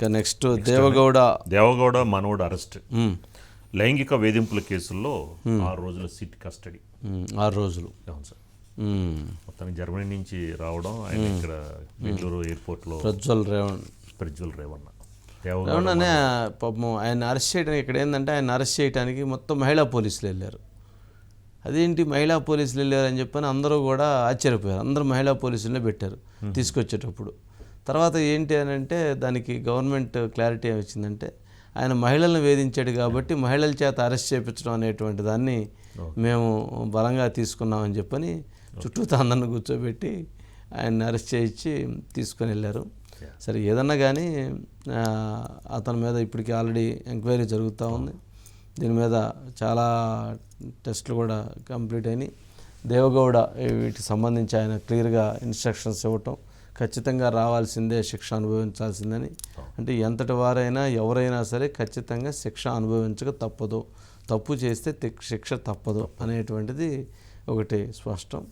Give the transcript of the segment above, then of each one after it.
ఇక నెక్స్ట్ దేవగౌడ. దేవగౌడ మనోడు అరెస్ట్. లైంగిక వేధింపుల కేసుల్లో ఆరు రోజుల సిట్ కస్టడీ. ఆరు రోజులు. అవును సార్. మొత్తానికి జర్మనీ నుంచి రావడం ఆయన ఇక్కడ బెంగళూరు ఎయిర్పోర్ట్లో ప్రజ్వల్ రేవణ్. ప్రజ్వల్ రేవణ్. అనే పాపం ఆయన అరెస్ట్ చేయడానికి ఇక్కడ ఏంటంటే ఆయన అరెస్ట్ చేయడానికి మొత్తం మహిళా పోలీసులు వెళ్ళారు. అదేంటి మహిళా పోలీసులు వెళ్ళారు అని చెప్పని అందరూ కూడా ఆశ్చర్యపోయారు. అందరూ మహిళా పోలీసులనే పెట్టారు తీసుకొచ్చేటప్పుడు. తర్వాత ఏంటి అని అంటే దానికి గవర్నమెంట్ క్లారిటీ వచ్చిందంటే ఆయన మహిళలను వేధించాడు కాబట్టి మహిళల చేత అరెస్ట్ చేయించడం అనేటువంటి దాన్ని మేము బలంగా తీసుకున్నామని చెప్పని చుట్టూతా అందరిని కూర్చోబెట్టి ఆయన అరెస్ట్ చేయించి తీసుకొని వెళ్ళారు. సరే ఏదన్నా కానీ అతని మీద ఇప్పటికీ ఆల్రెడీ ఎంక్వైరీ జరుగుతూ ఉంది. దీని మీద చాలా టెస్టులు కూడా కంప్లీట్ అయినాయి. దేవగౌడ వీటికి సంబంధించి ఆయన క్లియర్గా ఇన్స్ట్రక్షన్స్ ఇవ్వటం ఖచ్చితంగా రావాల్సిందే శిక్ష అనుభవించాల్సిందని. అంటే ఎంతటి వారైనా ఎవరైనా సరే ఖచ్చితంగా శిక్ష అనుభవించక తప్పదు. తప్పు చేస్తే శిక్ష తప్పదు అనేటువంటిది ఒకటి స్పష్టం.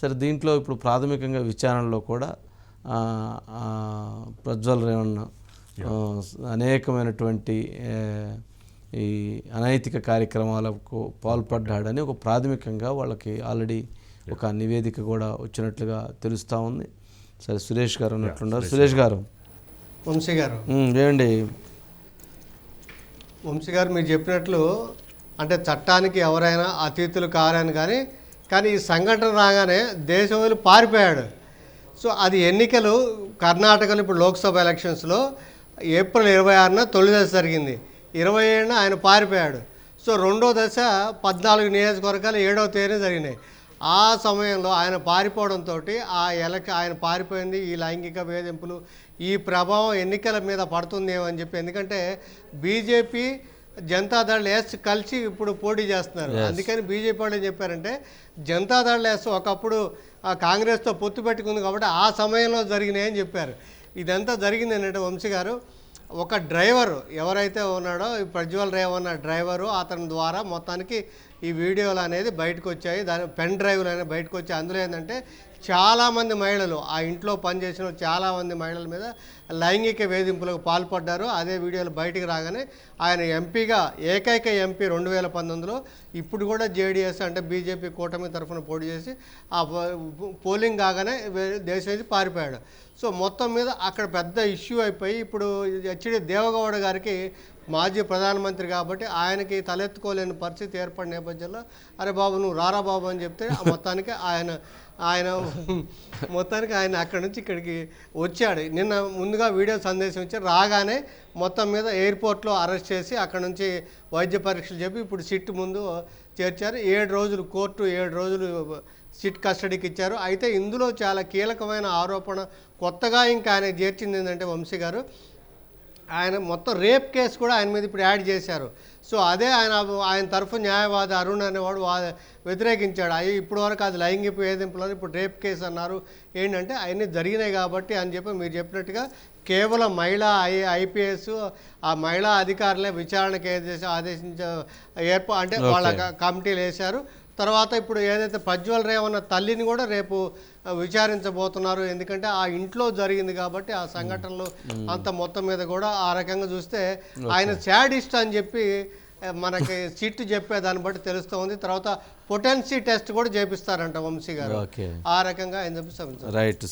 సరే దీంట్లో ఇప్పుడు ప్రాథమికంగా విచారణలో కూడా ప్రజ్వల్ రేవణ్ అనేకమైనటువంటి ఈ అనైతిక కార్యక్రమాలకు పాల్పడ్డాడని ఒక ప్రాథమికంగా వాళ్ళకి ఆల్రెడీ ఒక నివేదిక కూడా వచ్చినట్లుగా తెలుస్తూ ఉంది. సరే సురేష్ గారు ఉన్నట్లున్నారు. సురేష్ గారు. వంశీ గారు. ఏమండి? వంశీ గారు మీరు చెప్పినట్లు అంటే చట్టానికి ఎవరైనా అతీతులు కారని కానీ కానీ ఈ సంఘటన రాగానే దేశం వదిలి పారిపోయాడు. సో అది ఎన్నికలు కర్ణాటకలో ఇప్పుడు లోక్సభ ఎలక్షన్స్లో ఏప్రిల్ ఇరవై ఆరున తొలి దశ జరిగింది. ఇరవై ఏడున ఆయన పారిపోయాడు. సో రెండో దశ పద్నాలుగు నియోజకవర్గాలు ఏడవ తేదీన జరిగినాయి. ఆ సమయంలో ఆయన పారిపోవడంతో ఆ ఎలక ఆయన పారిపోయింది ఈ లైంగిక వేధింపులు ఈ ప్రభావం ఎన్నికల మీద పడుతుందేమో అని చెప్పి. ఎందుకంటే బీజేపీ జనతాదళ్ ఎస్ కలిసి ఇప్పుడు పోటీ చేస్తున్నారు. అందుకని బీజేపీ వాళ్ళు ఏం చెప్పారంటే జనతాదళ్ ఎస్ ఒకప్పుడు కాంగ్రెస్తో పొత్తు పెట్టుకుంది కాబట్టి ఆ సమయంలో జరిగినాయి అని చెప్పారు. ఇదంతా జరిగింది ఏంటంటే వంశీ గారు ఒక డ్రైవర్ ఎవరైతే ఉన్నాడో ఈ ప్రజ్వల్ రేవ్ అన్న డ్రైవరు అతని ద్వారా మొత్తానికి ఈ వీడియోలు అనేది బయటకు వచ్చాయి దాని పెన్ డ్రైవ్లు అనేది బయటకు వచ్చాయి అందులో ఏంటంటే చాలామంది మహిళలు ఆ ఇంట్లో పనిచేసిన చాలామంది మహిళల మీద లైంగిక వేధింపులకు పాల్పడ్డారు. అదే వీడియోలు బయటికి రాగానే ఆయన ఎంపీగా ఏకైక ఎంపీ రెండు వేల పంతొమ్మిదిలో ఇప్పుడు కూడా జేడీఎస్ అంటే బీజేపీ కూటమి తరఫున పోటీ చేసి ఆ పో- పోలింగ్ కాగానే దేశం నుంచి పారిపోయాడు. సో మొత్తం మీద అక్కడ పెద్ద ఇష్యూ అయిపోయి ఇప్పుడు హెచ్డి దేవగౌడ గారికి మాజీ ప్రధానమంత్రి కాబట్టి ఆయనకి తలెత్తుకోలేని పరిస్థితి ఏర్పడిన నేపథ్యంలో అరే బాబు నువ్వు రారా బాబు అని చెప్తే మొత్తానికి ఆయన ఆయన మొత్తానికి ఆయన అక్కడి నుంచి ఇక్కడికి వచ్చాడు. నిన్న ముందుగా వీడియో సందేశం ఇచ్చి రాగానే మొత్తం మీద ఎయిర్పోర్ట్లో అరెస్ట్ చేసి అక్కడ నుంచి వైద్య పరీక్షలు చెప్పి ఇప్పుడు సిట్ ముందు చేర్చారు. ఏడు రోజులు కోర్టు ఏడు రోజులు సిట్ కస్టడీకి ఇచ్చారు. అయితే ఇందులో చాలా కీలకమైన ఆరోపణ కొత్తగా ఇంకా ఆయన చేర్చింది ఏంటంటే వంశీ గారు. ఆయన మొత్తం రేప్ కేసు కూడా ఆయన మీద ఇప్పుడు యాడ్ చేశారు. సో అదే ఆయన ఆయన తరఫు న్యాయవాది అరుణ్ అనేవాడు వా వ్యతిరేకించాడు. అవి ఇప్పుడు వరకు అది లైంగిక వేధింపులని ఇప్పుడు రేప్ కేసు అన్నారు. ఏంటంటే అవన్నీ జరిగినాయి కాబట్టి అని చెప్పి మీరు చెప్పినట్టుగా కేవలం మహిళా ఐ ఐపీఎస్ ఆ మహిళా అధికారులే విచారణకు ఆదేశించ ఏర్ప అంటే వాళ్ళ కమిటీలు వేశారు. తర్వాత ఇప్పుడు ఏదైతే ప్రజ్వల్ రేవన్న తల్లిని కూడా రేపు విచారించబోతున్నారు. ఎందుకంటే ఆ ఇంట్లో జరిగింది కాబట్టి ఆ సంఘటనలు అంత మొత్తం మీద కూడా ఆ రకంగా చూస్తే ఆయన శాడిస్ట్ అని చెప్పి మనకి సిట్ చెప్పే దాన్ని బట్టి తెలుస్తూ ఉంది తర్వాత పొటెన్సీ టెస్ట్ కూడా చేపిస్తారంట వంశీ గారు. ఆ రకంగా ఆయన చెప్పి రైట్.